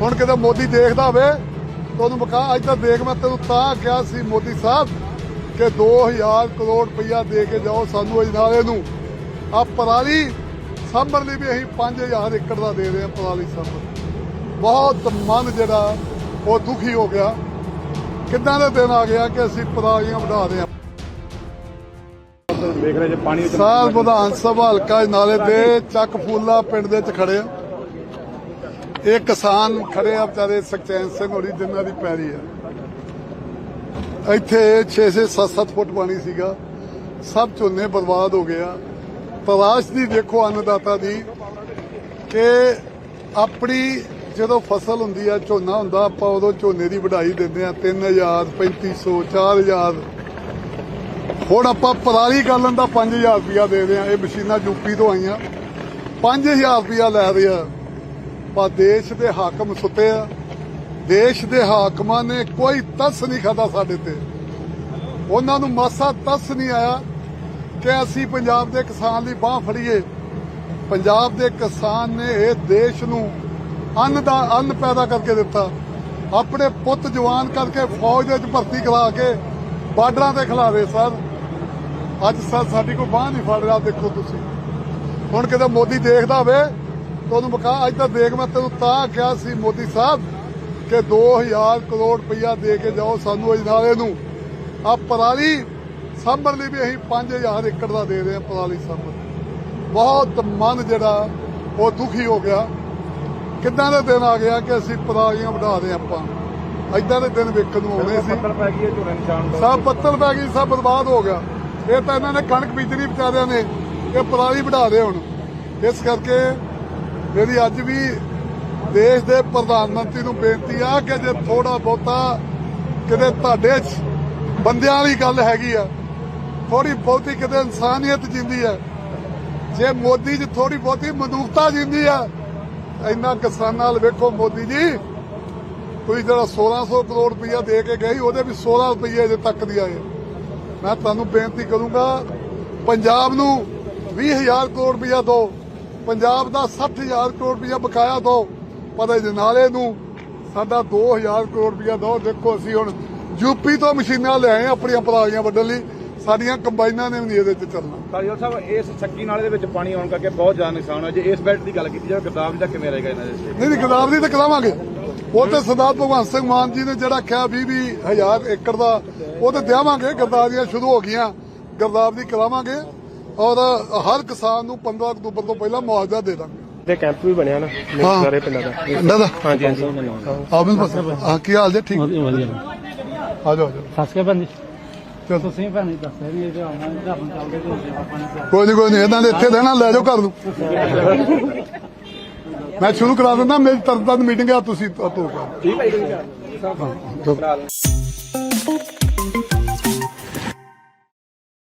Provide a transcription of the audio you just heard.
ਹੁਣ ਕਿਤੇ ਮੋਦੀ ਦੇਖਦਾ ਹੋਵੇ ਤੁਹਾਨੂੰ ਬਕਾ ਅੱਜ ਤਾਂ ਦੇਖ ਮੈਂ ਤੈਨੂੰ ਤਾਂ ਕਿਹਾ ਸੀ ਮੋਦੀ ਸਾਹਿਬ ਕਿ 2000 ਕਰੋੜ ਰੁਪਈਆ ਦੇ ਕੇ ਜਾਓ ਸਾਨੂੰ ਅਜਨਾਲੇ ਨੂੰ। ਆ ਪਰਾਲੀ ਸਾਂਭਣ ਲਈ ਵੀ ਅਸੀਂ 5000 ਏਕੜ ਦਾ ਦੇ ਰਹੇ ਹਾਂ ਪਰਾਲੀ ਸਾਂਭਣ। ਬਹੁਤ ਮਨ ਜਿਹੜਾ ਉਹ ਦੁਖੀ ਹੋ ਗਿਆ। ਕਿੱਦਾਂ ਦੇ ਦਿਨ ਆ ਗਿਆ ਕਿ ਅਸੀਂ ਪਰਾਲੀਆਂ ਵਧਾ ਰਹੇ ਹਾਂ? ਦੇਖ ਰਹੇ ਜੇ ਪਾਣੀ ਵਿੱਚ ਸਾਲ ਵਿਧਾਨ ਸਭਾ ਹਲਕਾ ਨਾਲੇ ਦੇ ਚੱਕ ਫੂਲਾ ਪਿੰਡ ਦੇ ਚ ਖੜੇ ਆ। ਇਹ ਕਿਸਾਨ ਖੜੇ ਆ ਵਿਚਾਰੇ ਸੁਖਚੈਨ ਸਿੰਘ ਹੋਰੀ, ਜਿਨ੍ਹਾਂ ਦੀ ਪੈਰੀ ਆ। ਇੱਥੇ 6-6 7-7 ਫੁੱਟ ਪਾਣੀ ਸੀਗਾ। ਸਭ ਝੋਨੇ ਬਰਬਾਦ ਹੋ ਗਿਆ ਤਲਾਸ਼ ਦੀ ਦੇਖੋ ਅੰਨਦਾਤਾ ਦੀ ਕਿ ਆਪਣੀ ਜਦੋਂ ਫਸਲ ਹੁੰਦੀ ਆ, ਝੋਨਾ ਹੁੰਦਾ, ਆਪਾਂ ਉਦੋਂ ਝੋਨੇ ਦੀ ਵਢਾਈ ਦਿੰਦੇ ਆ। 3000 3500 4000 ਹੁਣ ਆਪਾਂ ਪਰਾਲੀ ਕਰਨ ਦਾ 5000 ਰੁਪਇਆ ਦੇ ਰਹੇ ਆ। ਇਹ ਮਸ਼ੀਨਾਂ ਯੂਪੀ ਤੋਂ ਆਈਆਂ। 5000 ਰੁਪਇਆ ਲੈ ਰਹੇ ਆ। ਆਪਾਂ ਦੇਸ਼ ਦੇ ਹਾਕਮ ਸੁੱਤੇ ਆ। ਦੇਸ਼ ਦੇ ਹਾਕਮਾਂ ਨੇ ਕੋਈ ਤਸ ਨਹੀਂ ਖਾਦਾ ਸਾਡੇ ਤੇ। ਉਹਨਾਂ ਨੂੰ ਮਾਸਾ ਤਸ ਨਹੀਂ ਆਇਆ ਕਿ ਅਸੀਂ ਪੰਜਾਬ ਦੇ ਕਿਸਾਨ ਲਈ ਬਾਹ ਫੜੀਏ। ਪੰਜਾਬ ਦੇ ਕਿਸਾਨ ਨੇ ਇਹ ਦੇਸ਼ ਨੂੰ ਅੰਨ ਦਾ ਅੰਨ ਪੈਦਾ ਕਰਕੇ ਦਿੱਤਾ। ਆਪਣੇ ਪੁੱਤ ਜਵਾਨ ਕਰਕੇ ਫੌਜ ਦੇ ਵਿੱਚ ਭਰਤੀ ਕਰਾ ਕੇ ਬਾਰਡਰਾਂ ਤੇ ਖਿਲਾਰੇ ਸਰ। ਅੱਜ ਸਰ, ਸਾਡੀ ਕੋਈ ਬਾਹ ਨਹੀਂ ਫੜ ਰਿਹਾ, ਦੇਖੋ ਤੁਸੀਂ। ਹੁਣ ਕਿਤੇ ਮੋਦੀ ਦੇਖਦਾ ਹੋਵੇ ਤੁਹਾਨੂੰ ਬਕਾ ਅੱਜ ਤਾਂ ਦੇਖ ਮੈਂ ਤੈਨੂੰ ਤਾਂ ਕਿਹਾ ਸੀ ਮੋਦੀ ਸਾਹਿਬ ਕਿ 2000 ਕਰੋੜ ਰੁਪਈਆ ਦੇ ਕੇ ਜਾਓ ਸਾਨੂੰ ਅਜਨਾਲੇ ਨੂੰ। ਆ ਪਰਾਲੀ ਸਾਂਭਣ ਲਈ ਵੀ ਅਸੀਂ 5000 ਏਕੜ ਦਾ ਦੇ ਰਹੇ ਹਾਂ ਪਰਾਲੀ ਸਾਂਭਣ। ਬਹੁਤ ਮਨ ਜਿਹੜਾ ਉਹ ਦੁਖੀ ਹੋ ਗਿਆ। ਕਿੱਦਾਂ ਦੇ ਦਿਨ ਆ ਗਿਆ ਕਿ ਅਸੀਂ ਪਰਾਲੀਆਂ ਵਧਾ ਰਹੇ ਆਪਾਂ? ਏਦਾਂ ਦੇ ਦਿਨ ਵੇਖਣ ਨੂੰ ਆਉਣੇ ਸੀ। ਪੱਤਲ ਪੈ ਗਈ ਝੋਨੇ ਨਿਸ਼ਾਨ ਸਭ ਪੱਤਲ ਪੈ ਗਈ ਸਭ ਬਰਬਾਦ ਹੋ ਗਿਆ। ਇਹ ਤਾਂ ਇਹਨਾਂ ਨੇ ਕਣਕ ਬੀਜਣੀ ਵਿਚਾਰਿਆਂ ਨੇ ਇਹ ਪਰਾਲੀ ਵਧਾ ਦੇ ਹੁਣ। ਇਸ ਕਰਕੇ ਮੇਰੀ ਅੱਜ ਵੀ ਦੇਸ਼ ਦੇ ਪ੍ਰਧਾਨ ਮੰਤਰੀ ਨੂੰ ਬੇਨਤੀ ਆ ਕਿ ਜੇ ਥੋੜਾ ਬਹੁਤਾ ਕਿਤੇ ਤੁਹਾਡੇ 'ਚ ਬੰਦਿਆਂ ਵਾਲੀ ਗੱਲ ਹੈਗੀ ਆ ਥੋੜੀ ਬਹੁਤੀ ਕਿਤੇ ਇਨਸਾਨੀਅਤ ਜਿੰਦੀ ਆ, ਜੇ ਮੋਦੀ 'ਚ ਥੋੜੀ ਬਹੁਤੀ ਮਨੁੱਖਤਾ ਜਿੰਦੀ ਆ, ਇੰਨਾ ਕਿਸਾਨਾਂ ਨਾਲ ਵੇਖੋ ਮੋਦੀ ਜੀ, ਤੁਸੀਂ ਜਿਹੜਾ 1600 ਕਰੋੜ ਰੁਪਈਆ ਦੇ ਕੇ ਗਈ ਉਹਦੇ ਵੀ 16 ਰੁਪਈਏ ਅਜੇ ਤੱਕ ਦੀ ਆਏ ਮੈਂ ਤੁਹਾਨੂੰ ਬੇਨਤੀ ਕਰੂੰਗਾ, ਪੰਜਾਬ ਨੂੰ 20000 ਕਰੋੜ ਰੁਪਈਆ ਦਿਓ। ਪੰਜਾਬ ਦਾ 60000 ਕਰੋੜ ਰੁਪਈਆ ਬਕਾਇਆ ਦਿਓ ਪਰ ਇਹ ਨਾਲੇ ਨੂੰ ਸਾਡਾ 2000 ਕਰੋੜ ਰੁਪਈਆ ਦਿਓ ਦੇਖੋ ਅਸੀਂ ਹੁਣ ਯੂਪੀ ਤੋਂ ਮਸ਼ੀਨਾਂ ਲਿਆਏ ਹਾਂ ਆਪਣੀਆਂ ਪਰਾਲੀਆਂ ਵੱਢਣ ਲਈ। ਸਾਡੀਆਂ ਕੰਬਾਈਨਾਂ ਨੇ ਵੀ ਨਹੀਂ ਇਹਦੇ 'ਚ ਚੱਲਣਾ ਕਾਲੀਆ ਸਾਹਿਬ ਇਸ ਛੱਕੀ ਨਾਲੇ ਦੇ ਵਿੱਚ ਪਾਣੀ ਆਉਣ ਕਰਕੇ ਬਹੁਤ ਜ਼ਿਆਦਾ ਨੁਕਸਾਨ ਹੋਇਆ। ਜੇ ਇਸ ਬੈਲਟ ਦੀ ਗੱਲ ਕੀਤੀ ਜਾਵੇ ਗਰਦਾਵਰੀ ਦਾ ਕਿਵੇਂ ਰਹੇਗਾ ਇਹਨਾਂ ਦੇ ਤੇ? ਨਹੀਂ ਨਹੀਂ ਗਦਾਵ ਦੀ ਤਾਂ ਕਰਾਵਾਂਗੇ। ਉਹ ਤੇ ਸਰਦਾਰ ਭਗਵੰਤ ਸਿੰਘ ਮਾਨ ਜੀ ਨੇ ਜਿਹੜਾ ਕਿਹਾ 20 ਵੀਹ ਹਜ਼ਾਰ ਏਕੜ ਦਾ ਉਹ ਤੇ ਦੇਵਾਂਗੇ ਗਰਦਾਵਰੀਆਂ ਸ਼ੁਰੂ ਹੋ ਗਈਆਂ। ਗਰਦਾਵ ਦੀ ਕਰਾਵਾਂਗੇ। ਔਰ ਹਰ ਕਿਸਾਨ ਨੂੰ 15 ਅਕਤੂਬਰ ਤੋਂ ਪਹਿਲਾਂ ਮੁਆਵਜ਼ਾ ਦੇ ਦਾਂਗੇ। ਤੇ ਕੈਂਪ ਵੀ ਬਣਿਆ ਨਾ ਹਾਂ। ਸਾਰੇ ਪਿੰਡਾਂ ਦਾ। ਦਾਦਾ ਹਾਂਜੀ ਹਾਂਜੀ। ਆਵੇਂ ਬਸ ਹਾਂ ਕੀ ਹਾਲ ਜੀ? ਠੀਕ? ਵਧੀਆ ਵਧੀਆ। ਆ ਜਾਓ ਆ ਜਾਓ। ਸੱਸ ਕੇ ਬੰਦੀ ਚਲੋ। ਤੁਸੀਂ ਭੈਣੀ ਦੱਸਿਆ ਨਹੀਂ ਇਹਦੇ ਆਉਣਾ ਇਹਦਾ ਆਪਾਂ ਚੱਲਦੇ ਤੇ ਕਰ ਕੋਈ ਨਹੀਂ ਕੋਈ ਨਹੀਂ ਇਹਨਾਂ ਦੇ ਇੱਥੇ ਰਹਿਣਾ ਲੈ ਜਾਓ ਘਰ ਨੂੰ। ਮੈਂ ਸ਼ੁਰੂ ਕਰਾ ਦਿੰਦਾ ਮੇਰੀ ਤਰਨਤਾਰਨ ਮੀਟਿੰਗ ਆ ਤੁਸੀਂ ਤੋਂ ਠੀਕ ਹੈ ਜੀ। ਹਾਂ